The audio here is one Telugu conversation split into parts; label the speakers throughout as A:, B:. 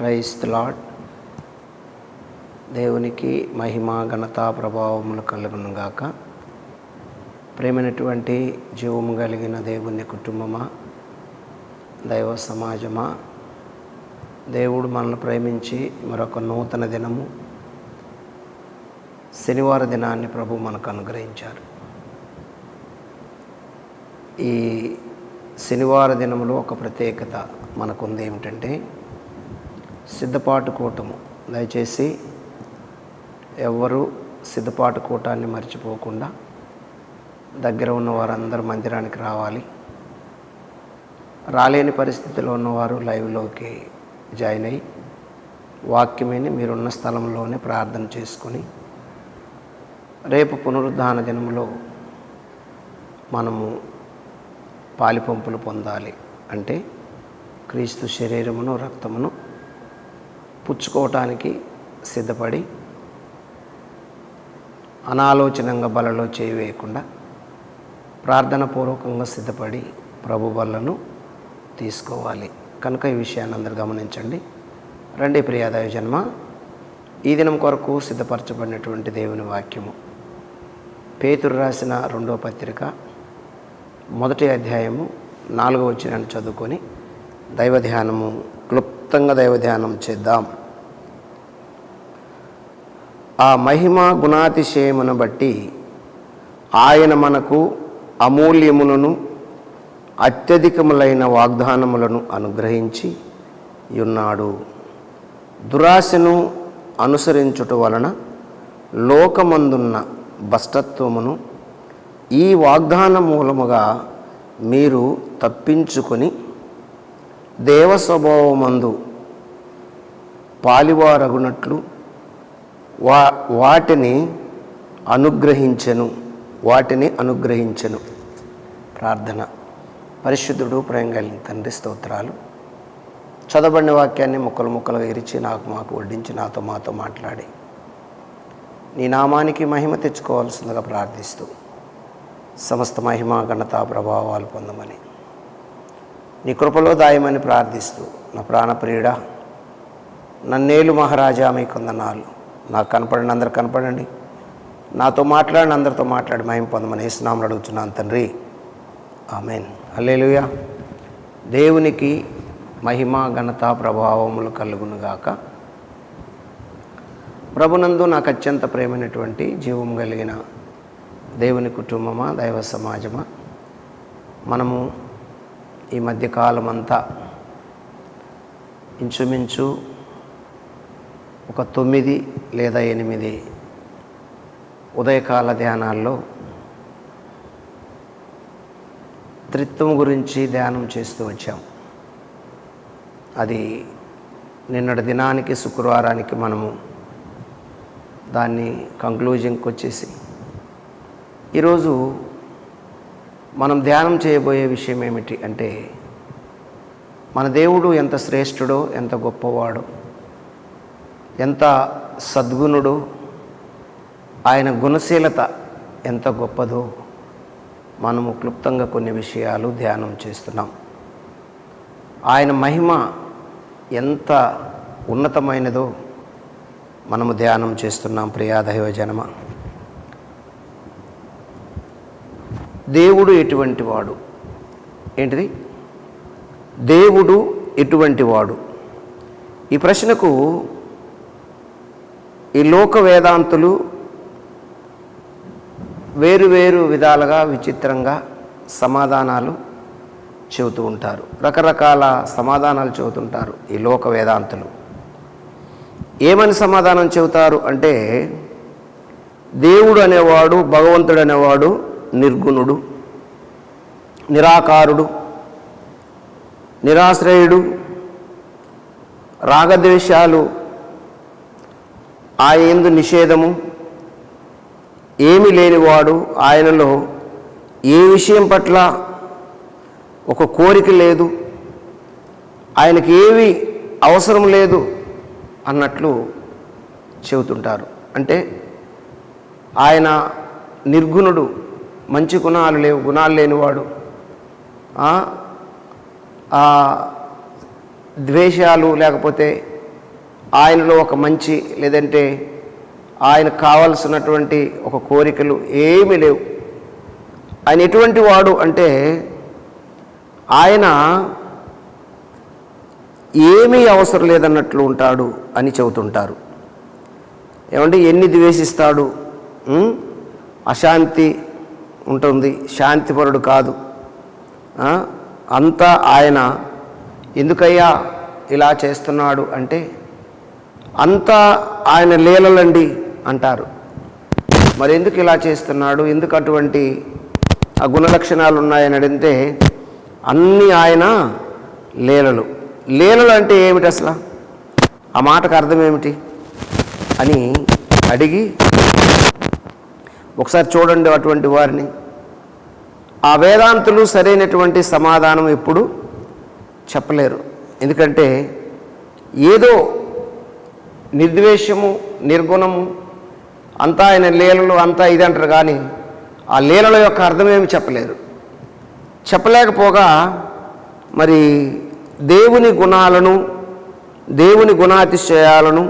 A: ప్రైస్ లాడ్ దేవునికి మహిమ ఘనత ప్రభావములు కలుగునుగాక ప్రేమైనటువంటి జీవము కలిగిన దేవుని కుటుంబమా దైవ సమాజమా దేవుడు మనల్ని ప్రేమించి మరొక నూతన దినము శనివార దినాన్ని ప్రభు మనకు అనుగ్రహించారు. ఈ శనివార దినంలో ఒక ప్రత్యేకత మనకుంది ఏమిటంటే సిద్ధపాటు కూటము. దయచేసి ఎవ్వరూ సిద్ధపాటు కూటాన్ని మర్చిపోకుండా దగ్గర ఉన్న వారందరూ మందిరానికి రావాలి. రాలేని పరిస్థితిలో ఉన్నవారు లైవ్లోకి జాయిన్ అయ్యి వాక్యమేని మీరున్న స్థలంలోనే ప్రార్థన చేసుకొని రేపు పునరుద్ధాన దినంలో మనము పాలిపంపులు పొందాలి అంటే క్రీస్తు శరీరమును రక్తమును పుచ్చుకోవటానికి సిద్ధపడి అనాలోచనంగా బలలో చేయి వేయకుండా సిద్ధపడి ప్రభు బలను తీసుకోవాలి. కనుక ఈ విషయాన్ని అందరు గమనించండి. రండి ప్రియాదాయ జన్మ. ఈ దినం కొరకు సిద్ధపరచబడినటువంటి దేవుని వాక్యము. పేతురు రాసిన రెండవ పత్రిక మొదటి అధ్యాయము నాలుగవ వచ్చినాన్ని చదువుకొని దైవ ధ్యానము క్లుప్తంగా దైవ ధ్యానం చేద్దాం. ఆ మహిమ గుణాతిశయమును బట్టి ఆయన మనకు అమూల్యములను అత్యధికములైన వాగ్దానములను అనుగ్రహించి ఉన్నాడు. దురాశను అనుసరించుట వలన లోకమందున్న భష్టత్వమును ఈ వాగ్దాన మూలముగా మీరు తప్పించుకొని దేవస్వభావమందు పాలివారగునట్లు వా వాటిని అనుగ్రహించను. వాటిని అనుగ్రహించెను. ప్రార్థన. పరిశుద్ధుడు ప్రేమ తండ్రి స్తోత్రాలు. చదవబడిన వాక్యాన్ని ముక్కలు ముక్కలుగా ఇరిచి నాకు మాకు వడ్డించి నాతో మాతో మాట్లాడి. నీ నామానికి మహిమ తెచ్చుకోవాల్సిందిగా ప్రార్థిస్తూ సమస్త మహిమ ఘనత ప్రభావాలు పొందమని నీ కృపలో దాయమని ప్రార్థిస్తూ నా ప్రాణప్రియుడ నన్నేలు మహారాజా మీ కొందనాలు నాకు కనపడండి అందరు కనపడండి. నాతో మాట్లాడిన అందరితో మాట్లాడి మహిమ పొందమని వేసినామని అడుగుతున్నాను తండ్రి. ఆమెన్. అల్లేలుయా దేవునికి మహిమ ఘనత ప్రభావములు కలుగునుగాక ప్రభునందు నాకు అత్యంత ప్రేమైనటువంటి జీవం కలిగిన దేవుని కుటుంబమా దైవ సమాజమా మనము ఈ మధ్యకాలం అంతా ఇంచుమించు ఒక తొమ్మిది లేదా ఎనిమిది ఉదయకాల ధ్యానాల్లో త్రిత్వం గురించి ధ్యానం చేస్తూ వచ్చాం. అది నిన్నటి దినానికి శుక్రవారానికి మనము దాన్ని కంక్లూజన్కి వచ్చేసి ఈరోజు మనం ధ్యానం చేయబోయే విషయం ఏమిటి అంటే మన దేవుడు ఎంత శ్రేష్ఠుడో ఎంత గొప్పవాడో ఎంత సద్గుణుడు ఆయన గుణశీలత ఎంత గొప్పదో మనము క్లుప్తంగా కొన్ని విషయాలు ధ్యానం చేస్తున్నాం. ఆయన మహిమ ఎంత ఉన్నతమైనదో మనము ధ్యానం చేస్తున్నాం ప్రియాదైవ జనమ దేవుడు ఎటువంటి వాడు? ఏంటిది? దేవుడు ఎటువంటి వాడు? ఈ ప్రశ్నకు ఈ లోక వేదాంతులు వేరు వేరు విధాలుగా విచిత్రంగా సమాధానాలు చెబుతూ ఉంటారు. రకరకాల సమాధానాలు చెబుతుంటారు ఈ లోక వేదాంతులు. ఏమని సమాధానం చెబుతారు అంటే దేవుడు అనేవాడు భగవంతుడు అనేవాడు నిర్గుణుడు నిరాకారుడు నిరాశ్రయుడు రాగద్వేషాలు ఆ ఎందు నిషేధము ఏమి లేనివాడు ఆయనలో ఏ విషయం పట్ల ఒక కోరిక లేదు ఆయనకి ఏవి అవసరం లేదు అన్నట్లు చెబుతుంటారు. అంటే ఆయన నిర్గుణుడు మంచి గుణాలు లేవు గుణాలు లేనివాడు ఆ ద్వేషాలు లేకపోతే ఆయనలో ఒక మంచి లేదంటే ఆయనకు కావలసినటువంటి ఒక కోరికలు ఏమీ లేవు. ఆయన ఎటువంటి వాడు అంటే ఆయన ఏమీ అవసరం లేదన్నట్లు ఉంటాడు అని చెబుతుంటారు. ఏమంటే ఎన్ని ద్వేషిస్తాడు? అశాంతి ఉంటుంది శాంతిపరుడు కాదు. అంతా ఆయన ఎందుకయ్యా ఇలా చేస్తున్నాడు అంటే అంతా ఆయన లీలలండి అంటారు. మరి ఎందుకు ఇలా చేస్తున్నాడు? ఎందుకు అటువంటి ఆ గుణలక్షణాలు ఉన్నాయని అడిగితే అన్నీ ఆయన లీలలు. లీలలు అంటే ఏమిటి అసలు? ఆ మాటకు అర్థం ఏమిటి? అని అడిగి ఒకసారి చూడండి అటువంటి వారిని. ఆ వేదాంతులు సరైనటువంటి సమాధానం ఎప్పుడు చెప్పలేరు. ఎందుకంటే ఏదో నిర్ద్వేషము నిర్గుణము అంతా ఆయన లీలలు అంతా ఇది అంటారు కానీ ఆ లీలల యొక్క అర్థమేమి చెప్పలేరు చెప్పలేకపోగా మరి దేవుని గుణాలను దేవుని గుణాతిశయాలను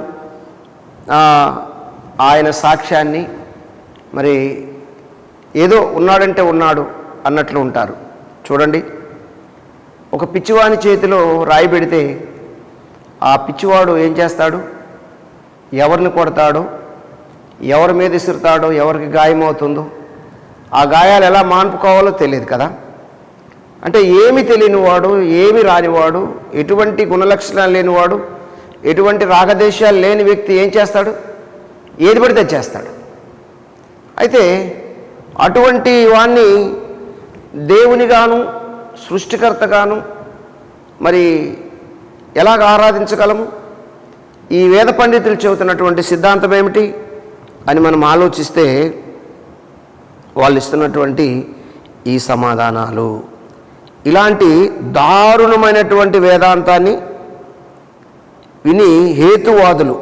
A: ఆయన సాక్ష్యాన్ని మరి ఏదో ఉన్నాడంటే ఉన్నాడు అన్నట్లు ఉంటారు. చూడండి. ఒక పిచ్చివాని చేతిలో రాయి పెడితే ఆ పిచ్చివాడు ఏం చేస్తాడు? ఎవరిని కొడతాడో? ఎవరి మీద ఇసురుతాడో? ఎవరికి గాయమవుతుందో ఆ గాయాలు ఎలా మాన్పుకోవాలో తెలియదు కదా? అంటే ఏమి తెలియనివాడు ఏమి రానివాడు ఎటువంటి గుణలక్షణాలు లేనివాడు ఎటువంటి రాగదేశాలు లేని వ్యక్తి ఏం చేస్తాడు? ఏది పడితే చేస్తాడు. అయితే అటువంటి వాణ్ణి దేవునిగాను సృష్టికర్తగాను మరి ఎలాగ ఆరాధించగలము? ఈ వేద పండితులు చెబుతున్నటువంటి సిద్ధాంతం ఏమిటి అని మనం ఆలోచిస్తే వాళ్ళు ఇస్తున్నటువంటి ఈ సమాధానాలు. ఇలాంటి దారుణమైనటువంటి వేదాంతాన్ని విని హేతువాదులు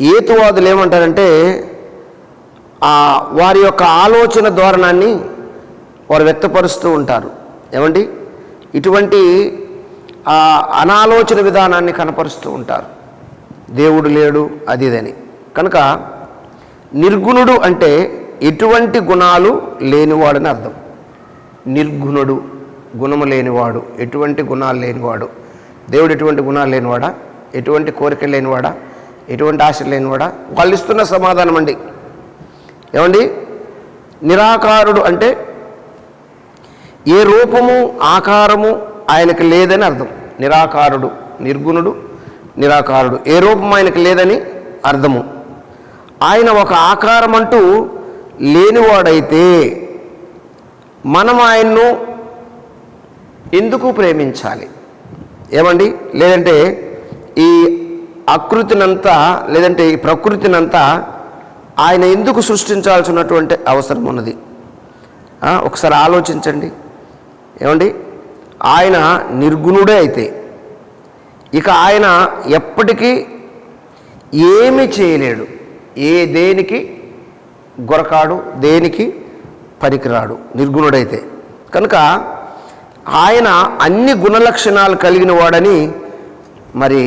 A: హేతువాదులు ఏమంటారంటే ఆ వారి యొక్క ఆలోచన ధోరణాన్ని వారు వ్యక్తపరుస్తూ ఉంటారు. ఏమండి? ఇటువంటి ఆ అనాలోచన విధానాన్ని కనపరుస్తూ ఉంటారు. దేవుడు లేడు అదిదని కనుక నిర్గుణుడు అంటే ఎటువంటి గుణాలు లేనివాడని అర్థం. నిర్గుణుడు గుణము లేనివాడు ఎటువంటి గుణాలు లేనివాడు. దేవుడు ఎటువంటి గుణాలు లేనివాడా? ఎటువంటి కోరికలు లేనివాడా? ఎటువంటి ఆశ లేనివాడా? వాళ్ళు ఇస్తున్న సమాధానం అండి. ఏమండి? నిరాకారుడు అంటే ఏ రూపము ఆకారము ఆయనకు లేదని అర్థం. నిరాకారుడు నిర్గుణుడు నిరాకారుడు. ఏ రూపం ఆయనకు లేదని అర్థము. ఆయన ఒక ఆకారం అంటూ లేనివాడైతే మనం ఆయన్ను ఎందుకు ప్రేమించాలి? ఏమండి? లేదంటే ఈ ఆకృతినంతా లేదంటే ఈ ప్రకృతినంతా ఆయన ఎందుకు సృష్టించాల్సినటువంటి అవసరం ఉన్నది? ఒకసారి ఆలోచించండి. ఏమండి? ఆయన నిర్గుణుడే అయితే. ఇక ఆయన ఎప్పటికీ ఏమి చేయలేడు. ఏ దేనికి గొరకాడు దేనికి పనికిరాడు నిర్గుణుడైతే. కనుక ఆయన అన్ని గుణలక్షణాలు కలిగిన వాడని మరి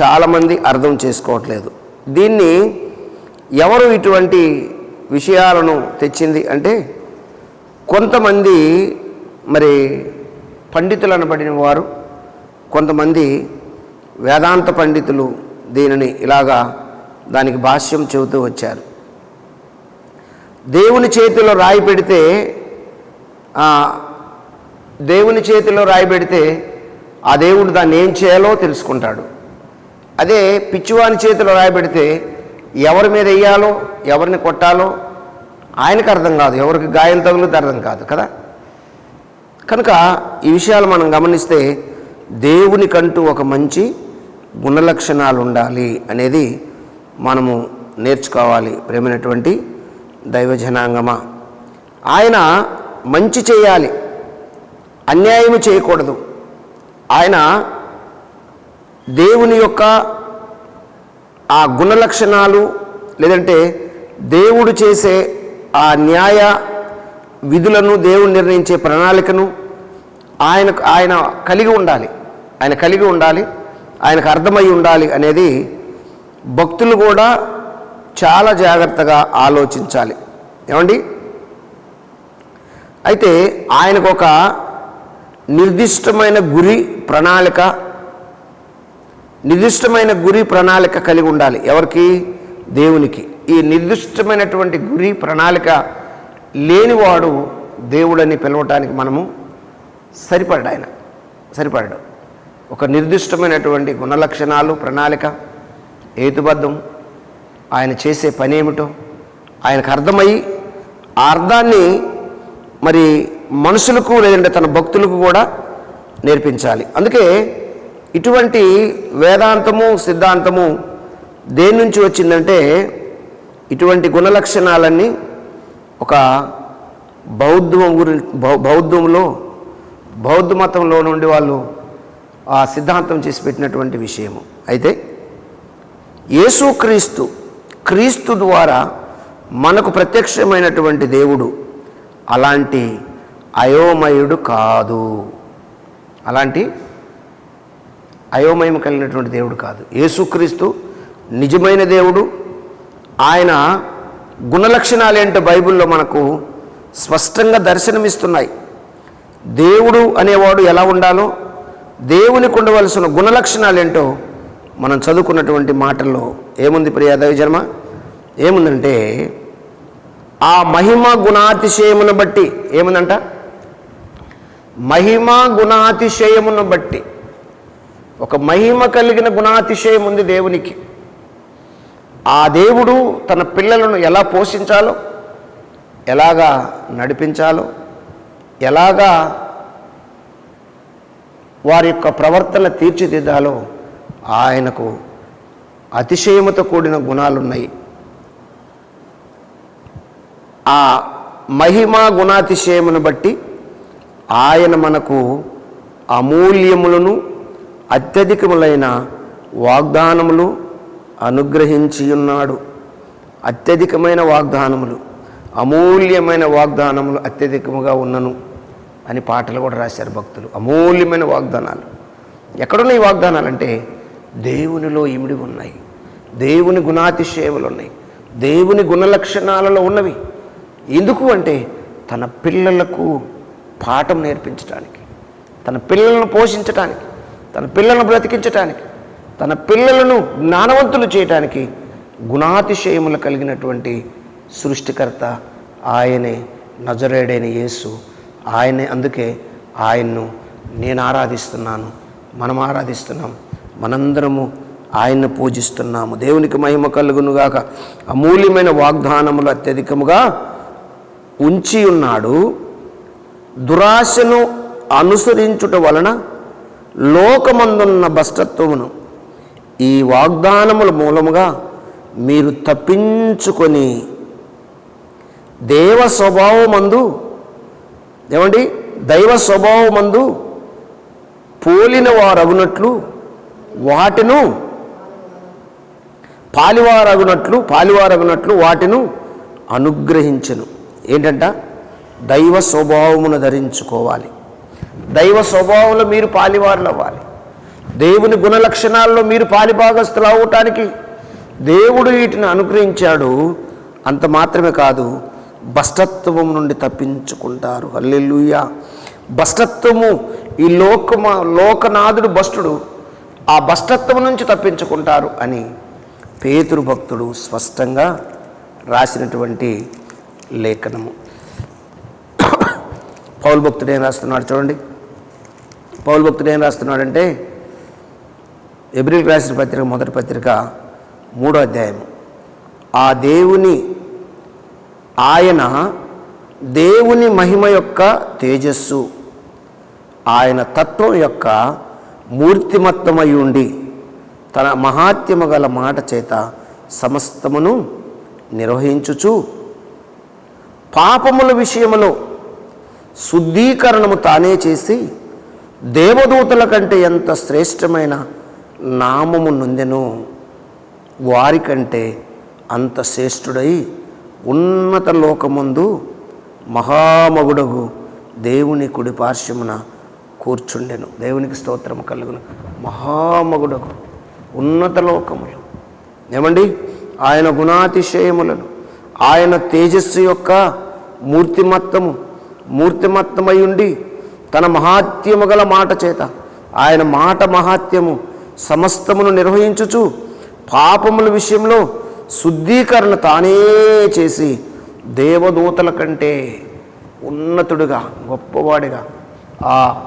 A: చాలామంది అర్థం చేసుకోవట్లేదు. దీన్ని ఎవరు ఇటువంటి విషయాలను తెచ్చింది అంటే కొంతమంది మరి పండితులు అనబడిన వారు కొంతమంది వేదాంత పండితులు దీనిని ఇలాగా దానికి భాష్యం చెబుతూ వచ్చారు. దేవుని చేతిలో రాయి పెడితే దేవుని చేతిలో రాయి పెడితే ఆ దేవుడు దాన్ని ఏం చేయాలో తెలుసుకుంటాడు. అదే పిచ్చివాని చేతిలో రాయి పెడితే ఎవరి మీద వేయాలో ఎవరిని కొట్టాలో ఆయనకు అర్థం కాదు ఎవరికి గాయం తగులుతే అర్థం కాదు కదా? కనుక ఈ విషయాలు మనం గమనిస్తే దేవునికంటూ ఒక మంచి గుణలక్షణాలు ఉండాలి అనేది మనము నేర్చుకోవాలి ప్రేమైనటువంటి దైవజనాంగమా. ఆయన మంచి చేయాలి అన్యాయము చేయకూడదు. ఆయన దేవుని యొక్క ఆ గుణలక్షణాలు లేదంటే దేవుడు చేసే ఆ న్యాయ విధులను దేవుడు నిర్ణయించే ప్రణాళికను ఆయన ఆయన కలిగి ఉండాలి. ఆయన కలిగి ఉండాలి. ఆయనకు అర్థమై ఉండాలి అనేది భక్తులు కూడా చాలా జాగ్రత్తగా ఆలోచించాలి. ఏమండి? అయితే ఆయనకు ఒక నిర్దిష్టమైన గురి ప్రణాళిక నిర్దిష్టమైన గురి ప్రణాళిక కలిగి ఉండాలి. ఎవరికి? దేవునికి. ఈ నిర్దిష్టమైనటువంటి గురి ప్రణాళిక లేనివాడు దేవుడని పిలవటానికి మనము సరిపడ్డ ఆయన. సరిపడ్డాడు ఒక నిర్దిష్టమైనటువంటి గుణలక్షణాలు ప్రణాళిక హేతుబద్ధం ఆయన చేసే పని ఏమిటో ఆయనకు అర్థమయ్యి ఆ అర్థాన్ని మరి మనుషులకు లేదంటే తన భక్తులకు కూడా నేర్పించాలి. అందుకే ఇటువంటి వేదాంతము సిద్ధాంతము దేని నుంచి వచ్చిందంటే ఇటువంటి గుణలక్షణాలన్నీ ఒక బౌద్ధం గురి బౌద్ధంలో బౌద్ధ మతంలో నుండి వాళ్ళు ఆ సిద్ధాంతం చేసి పెట్టినటువంటి విషయము. అయితే యేసుక్రీస్తు క్రీస్తు ద్వారా మనకు ప్రత్యక్షమైనటువంటి దేవుడు అలాంటి అయోమయుడు కాదు. అలాంటి అయోమయం కలిగినటువంటి దేవుడు కాదు. యేసుక్రీస్తు నిజమైన దేవుడు ఆయన గుణలక్షణాలు ఏంటో బైబిల్లో మనకు స్పష్టంగా దర్శనమిస్తున్నాయి. దేవుడు అనేవాడు ఎలా ఉండాలో దేవునికి ఉండవలసిన గుణలక్షణాలు ఏంటో మనం చదువుకున్నటువంటి మాటల్లో ఏముంది ప్రియాదవి జన్మ ఏముందంటే ఆ మహిమ గుణాతిశయమును బట్టి ఏముందంట? మహిమ గుణాతిశయమును బట్టి. ఒక మహిమ కలిగిన గుణాతిశయం ఉంది దేవునికి. ఆ దేవుడు తన పిల్లలను ఎలా పోషించాలో ఎలాగా నడిపించాలో ఎలాగా వారి యొక్క ప్రవర్తన తీర్చిదిద్దాలో ఆయనకు అతిశయముతో కూడిన గుణాలున్నాయి. ఆ మహిమ గుణాతిశయమును బట్టి ఆయన మనకు అమూల్యములను అత్యధికములైన వాగ్దానములు అనుగ్రహించి ఉన్నాడు అత్యధికమైన వాగ్దానములు అమూల్యమైన వాగ్దానములు అత్యధికముగా ఉన్నను అని పాటలు కూడా రాశారు భక్తులు. అమూల్యమైన వాగ్దానాలు. ఎక్కడున్నాయి వాగ్దానాలు అంటే దేవునిలో ఇమిడి ఉన్నాయి. దేవుని గుణాతిశయములు ఉన్నాయి. దేవుని గుణలక్షణాలలో ఉన్నవి. ఎందుకు అంటే తన పిల్లలకు పాఠం నేర్పించడానికి తన పిల్లలను పోషించటానికి తన పిల్లలను బ్రతికించటానికి తన పిల్లలను జ్ఞానవంతులు చేయటానికి గుణాతిశయములు కలిగినటువంటి సృష్టికర్త ఆయనే నజరేడైన యేసు. ఆయనే అందుకే ఆయన్ను నేను ఆరాధిస్తున్నాను మనం ఆరాధిస్తున్నాం మనందరము ఆయన్ను పూజిస్తున్నాము. దేవునికి మహిమ కలుగునుగాక. అమూల్యమైన వాగ్దానములు అత్యధికముగా ఉంచి ఉన్నాడు. దురాశను అనుసరించుట వలన లోకమందున్న భష్టత్వమును ఈ వాగ్దానముల మూలముగా మీరు తప్పించుకొని దేవ స్వభావమందు ఏమండి? దైవ స్వభావమందు పోలిన వారగునట్లు వాటిను పాలివారగునట్లు పాలివారగునట్లు వాటిను అనుగ్రహించను. ఏంటంట? దైవ స్వభావమును ధరించుకోవాలి. దైవ స్వభావంలో మీరు పాలివారులు అవ్వాలి దేవుని గుణలక్షణాల్లో మీరు పాలిభాగస్తులు అవటానికి దేవుడు వీటిని అనుగ్రహించాడు. అంత మాత్రమే కాదు భ్రష్టత్వం నుండి తప్పించుకుంటారు. హల్లెలూయా. భ్రష్టత్వము ఈ లోకమ లోకనాథుడు భస్టుడు ఆ భ్రష్టత్వం నుంచి తప్పించుకుంటారు అని పేతురు భక్తుడు స్పష్టంగా రాసినటువంటి లేఖనము. పౌలు భక్తుడు ఏం రాస్తున్నాడు చూడండి. పౌలు భక్తుడు ఏం రాస్తున్నాడంటే ఎబ్రిల్ రాసిన పత్రిక మొదటి పత్రిక మూడో అధ్యాయము. ఆ దేవుని ఆయన దేవుని మహిమ యొక్క తేజస్సు ఆయన తత్వం యొక్క మూర్తిమత్తమై ఉండి తన మహాత్యము గల మాట చేత సమస్తమును నిర్వహించుచు పాపముల విషయములో శుద్ధీకరణము తానే చేసి దేవదూతల కంటే ఎంత శ్రేష్టమైన నామము నొందెను. వారికంటే అంత శ్రేష్ఠుడై ఉన్నత లోకమందు మహామగుడగు దేవుని కుడి పార్శ్వమున కూర్చుండెను. దేవునికి స్తోత్రం కలుగును. మహామగుడకు ఉన్నత లోకములు. ఏమండి? ఆయన గుణాతిశయములను ఆయన తేజస్సు యొక్క మూర్తిమత్తము మూర్తిమత్తమై ఉండి తన మహాత్యము గల మాట చేత ఆయన మాట మహాత్యము సమస్తమును నిర్వహించుచు పాపముల విషయంలో శుద్ధీకరణ తానే చేసి దేవదూతల కంటే ఉన్నతుడిగా గొప్పవాడిగా ఆ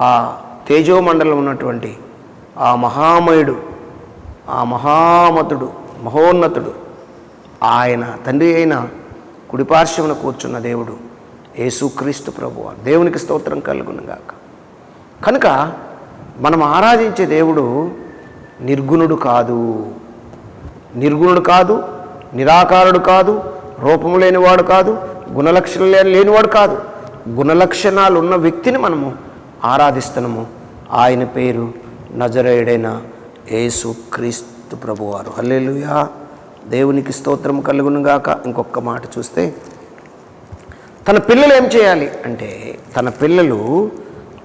A: ఆ తేజోమండలం ఉన్నటువంటి ఆ మహామయుడు ఆ మహామతుడు మహోన్నతుడు ఆయన తండ్రి అయిన కుడిపార్శ్వమున కూర్చున్న దేవుడు యేసుక్రీస్తు ప్రభువ. దేవునికి స్తోత్రం కలుగునుగాక. కనుక మనం ఆరాధించే దేవుడు నిర్గుణుడు కాదు. నిర్గుణుడు కాదు నిరాకారుడు కాదు రూపము లేనివాడు కాదు గుణలక్షణం లేని లేనివాడు కాదు. గుణలక్షణాలు ఉన్న వ్యక్తిని మనము ఆరాధిస్తున్నాము. ఆయన పేరు నజరేయుడైన యేసు క్రీస్తు ప్రభువారు. హల్లెలుయా. దేవునికి స్తోత్రం కలుగునుగాక ఇంకొక మాట చూస్తే తన పిల్లలు ఏం చేయాలి అంటే తన పిల్లలు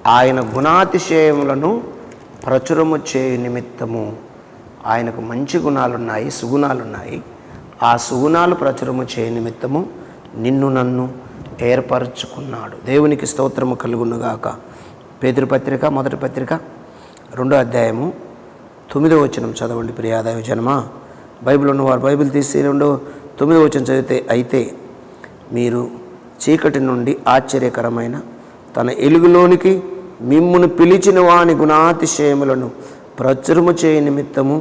A: ఆయన గుణాతిశయములను ప్రచురము చేయు నిమిత్తము ఆయనకు మంచి గుణాలున్నాయి సుగుణాలున్నాయి. ఆ సుగుణాలు ప్రచురము చేయ నిమిత్తము నిన్ను నన్ను ఏర్పరచుకున్నాడు. దేవునికి స్తోత్రము కలుగునుగాక. పేదృపత్రిక మొదటి పత్రిక రెండో అధ్యాయము తొమ్మిదో వచనం చదవండి ప్రియాదాయ జనమా. బైబిల్ ఉన్నవారు బైబిల్ తీసి రెండో తొమ్మిదో వచనం చదివితే అయితే మీరు చీకటి నుండి ఆశ్చర్యకరమైన తన ఎలుగులోనికి మిమ్మును పిలిచిన వాని గుణాతిశయములను ప్రచురము చేయ నిమిత్తము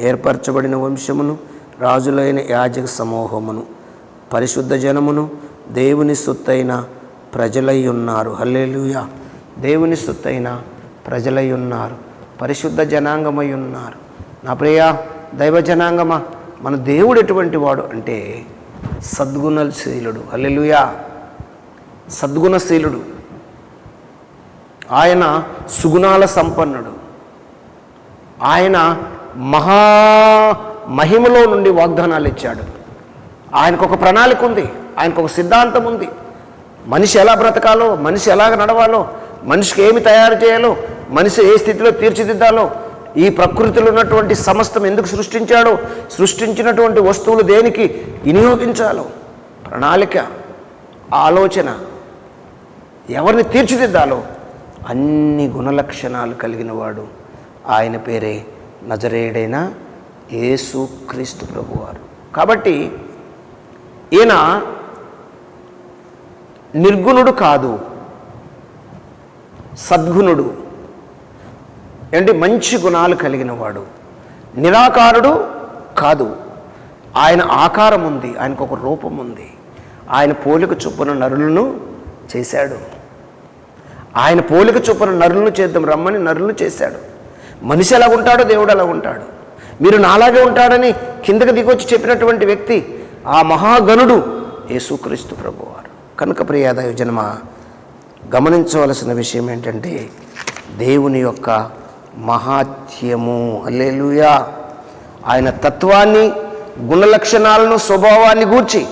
A: ఏర్పరచబడిన వంశమును రాజులైన యాజక సమూహమును పరిశుద్ధ జనమును దేవుని సొత్తైన ప్రజలై ఉన్నారు హల్లెలూయా! దేవుని సొత్తైన ప్రజలై ఉన్నారు పరిశుద్ధ జనాంగమై ఉన్నారు నా ప్రియ దైవ జనాంగమా మన దేవుడు ఎటువంటి వాడు అంటే సద్గుణశీలుడు. హల్లెలుయా! సద్గుణశీలుడు. ఆయన సుగుణాల సంపన్నుడు. ఆయన మహా మహిమలో నుండి వాగ్దానాలు ఇచ్చాడు. ఆయనకు ఒక ప్రణాళిక ఉంది ఆయనకు ఒక సిద్ధాంతం ఉంది. మనిషి ఎలా బ్రతకాలో మనిషి ఎలాగ నడవాలో మనిషికి ఏమి తయారు చేయాలో మనిషి ఏ స్థితిలో తీర్చిదిద్దాలో ఈ ప్రకృతిలో ఉన్నటువంటి సమస్తం ఎందుకు సృష్టించాడో సృష్టించినటువంటి వస్తువులు దేనికి వినియోగించాలో ప్రణాళిక ఆలోచన ఎవరిని తీర్చిదిద్దాలో అన్ని గుణలక్షణాలు కలిగిన వాడు ఆయన పేరే నజరేయుడైన యేసు క్రీస్తు ప్రభువారు. కాబట్టి ఈయన నిర్గుణుడు కాదు సద్గుణుడు. ఏంటి? మంచి గుణాలు కలిగిన వాడు. నిరాకారుడు కాదు. ఆయన ఆకారం ఉంది ఆయనకు ఒక రూపం ఉంది. ఆయన పోలిక చొప్పున నరులను చేశాడు. ఆయన పోలిక చొప్పున నరులను చేద్దాం రమ్మని నరులను చేశాడు. మనిషి ఎలా ఉంటాడో దేవుడు అలా ఉంటాడు. మీరు నాలాగే ఉంటాడని కిందకి దిగొచ్చి చెప్పినటువంటి వ్యక్తి ఆ మహాగణుడు యేసుక్రీస్తు ప్రభువారు. కనుక ప్రియాదయ జన్మ గమనించవలసిన విషయం ఏంటంటే దేవుని యొక్క మహాత్యము అల్లెలుయా ఆయన తత్వాన్ని గుణలక్షణాలను స్వభావాన్ని గూర్చి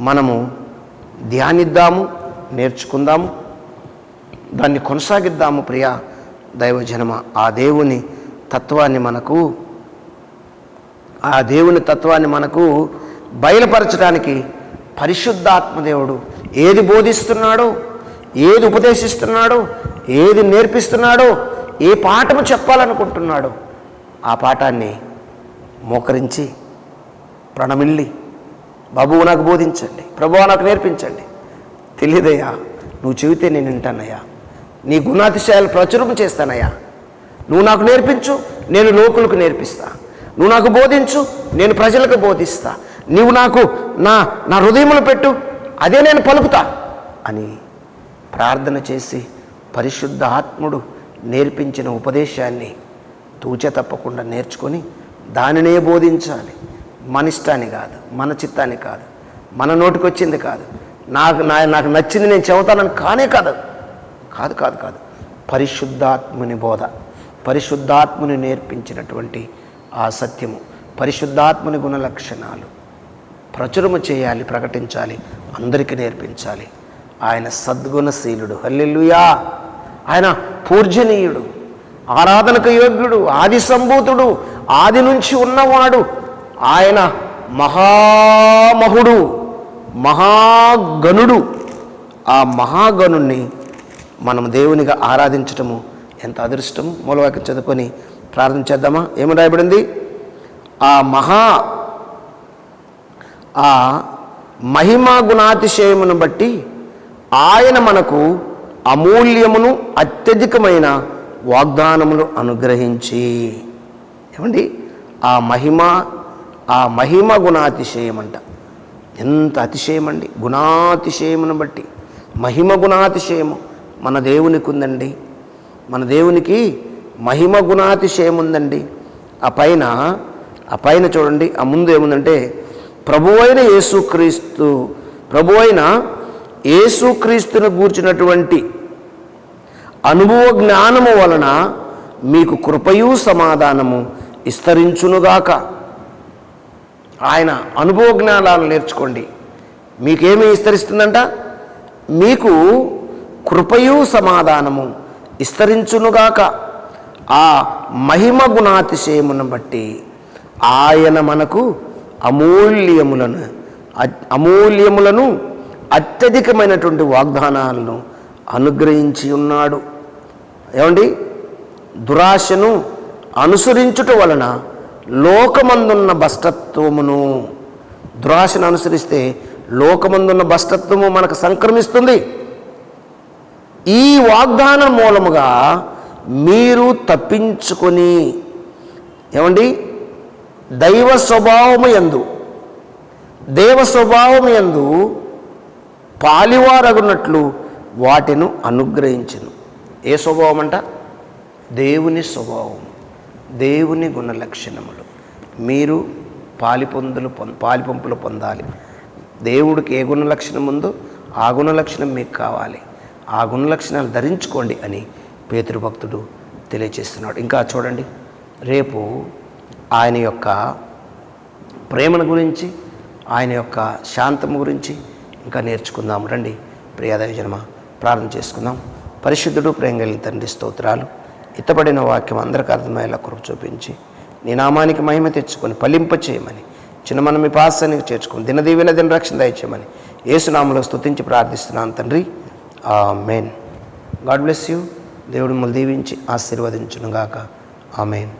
A: మనము ధ్యానిద్దాము నేర్చుకుందాము దాన్ని కొనసాగిద్దాము ప్రియా దైవజనమ. ఆ దేవుని తత్వాన్ని మనకు ఆ దేవుని తత్వాన్ని మనకు బయలుపరచడానికి పరిశుద్ధాత్మదేవుడు ఏది బోధిస్తున్నాడో ఏది ఉపదేశిస్తున్నాడో ఏది నేర్పిస్తున్నాడో ఏ పాఠము చెప్పాలనుకుంటున్నాడో ఆ పాఠాన్ని మోకరించి ప్రణమిల్లి బాబువు నాకు బోధించండి. ప్రభువా నాకు నేర్పించండి. తెలియదయ్యా నువ్వు చెబితే నేను వింటానయ్యా. నీ గుణాతిశయాలు ప్రచురం చేస్తానయ్యా. నువ్వు నాకు నేర్పించు నేను లోకులకు నేర్పిస్తా. నువ్వు నాకు బోధించు నేను ప్రజలకు బోధిస్తా. నీవు నాకు నా నా హృదయములు పెట్టు అదే నేను పలుకుతా అని ప్రార్థన చేసి పరిశుద్ధ ఆత్ముడు నేర్పించిన ఉపదేశాన్ని తూచ తప్పకుండా నేర్చుకొని దానినే బోధించాలి. మన ఇష్టాన్ని కాదు మన చిత్తాన్ని కాదు మన నోటికొచ్చింది కాదు. నాకు నా నాకు నచ్చింది నేను చెబుతానని కానే కాదు. కాదు కాదు కాదు. పరిశుద్ధాత్ముని బోధ. పరిశుద్ధాత్ముని నేర్పించినటువంటి ఆ సత్యము. పరిశుద్ధాత్ముని గుణ లక్షణాలు. ప్రచురము చేయాలి ప్రకటించాలి అందరికీ నేర్పించాలి. ఆయన సద్గుణశీలుడు హల్లెలూయా! ఆయన పూర్జనీయుడు. ఆరాధనకు యోగ్యుడు. ఆది సంభూతుడు. ఆది నుంచి ఉన్నవాడు. ఆయన మహామహుడు. మహాగణుడు. ఆ మహాగణుణ్ణి మనం దేవునిగా ఆరాధించటము ఎంత అదృష్టము మూలవాక్యం చదువుకొని ప్రార్థన చేద్దామా? ఏమి రాయబడింది? ఆ మహా ఆ మహిమా గుణాతిశయమును బట్టి ఆయన మనకు అమూల్యమును అత్యధికమైన వాగ్దానములు అనుగ్రహించి. ఏమండి? ఆ మహిమ ఆ మహిమ గుణాతిశయం అంట ఎంత అతిశయం అండి గుణాతిశయమును బట్టి. మహిమ గుణాతిశయము. మన దేవునికి ఉందండి మన దేవునికి మహిమ గుణాతిశయం ఉందండి ఆ పైన ఆ పైన చూడండి ఆ ముందు ఏముందంటే ప్రభువైన యేసుక్రీస్తు ప్రభువైన యేసుక్రీస్తును గూర్చినటువంటి అనుభవ జ్ఞానము వలన మీకు కృపయు సమాధానము విస్తరించునుగాక. ఆయన అనుభవ జ్ఞానాలు నేర్చుకోండి. మీకేమి విస్తరిస్తుందంట? మీకు కృపయు సమాధానము విస్తరించునుగాక. ఆ మహిమ గుణాతిశయమును బట్టి ఆయన మనకు అమూల్యములను అమూల్యములను అత్యధికమైనటువంటి వాగ్దానాలను అనుగ్రహించి ఉన్నాడు ఏమండి? దురాశను అనుసరించుట వలన లోకమందున్న భష్టత్వమును దురాశను అనుసరిస్తే లోకమందున్న భష్టత్వము మనకు సంక్రమిస్తుంది. ఈ వాగ్దానం మూలముగా మీరు తప్పించుకొని ఏమండి? దైవ స్వభావము ఎందు దేవ స్వభావము ఎందు పాలివారగునట్లు వాటిను అనుగ్రహించను. ఏ స్వభావం అంట దేవుని స్వభావం దేవుని గుణ లక్షణములు మీరు పాలిపొందులు పాలిపంపులు పొందాలి. దేవుడికి ఏ గుణలక్షణం ఉందో ఆ గుణ లక్షణం మీకు కావాలి. ఆ గుణ లక్షణాలు ధరించుకోండి అని పేతృభక్తుడు తెలియచేస్తున్నాడు. ఇంకా చూడండి రేపు ఆయన యొక్క ప్రేమను గురించి ఆయన యొక్క శాంతం గురించి ఇంకా నేర్చుకుందాం. రండి ప్రియాదవి జన్మ ప్రార్థన చేసుకుందాం. పరిశుద్ధుడు ప్రేమ కలిగిన తండ్రి స్తోత్రాలు. ఇత్తబడిన వాక్యం అందరికి అర్థమయ్యేలా కృప చూపించి నీ నామానికి మహిమ తెచ్చుకొని ఫలింప చేయమని చిన్న మనం మీ పాసానికి చేర్చుకొని దినదీవెన దిన రక్షణ దయచేయమని ఏసునామలో స్తుతించి ప్రార్థిస్తున్నాను తండ్రి. ఆ మెయిన్ గాడ్ బ్లెస్ యూ. దేవుడు మిమ్మల్ని దీవించి ఆశీర్వదించునుగాక. ఆమెన్.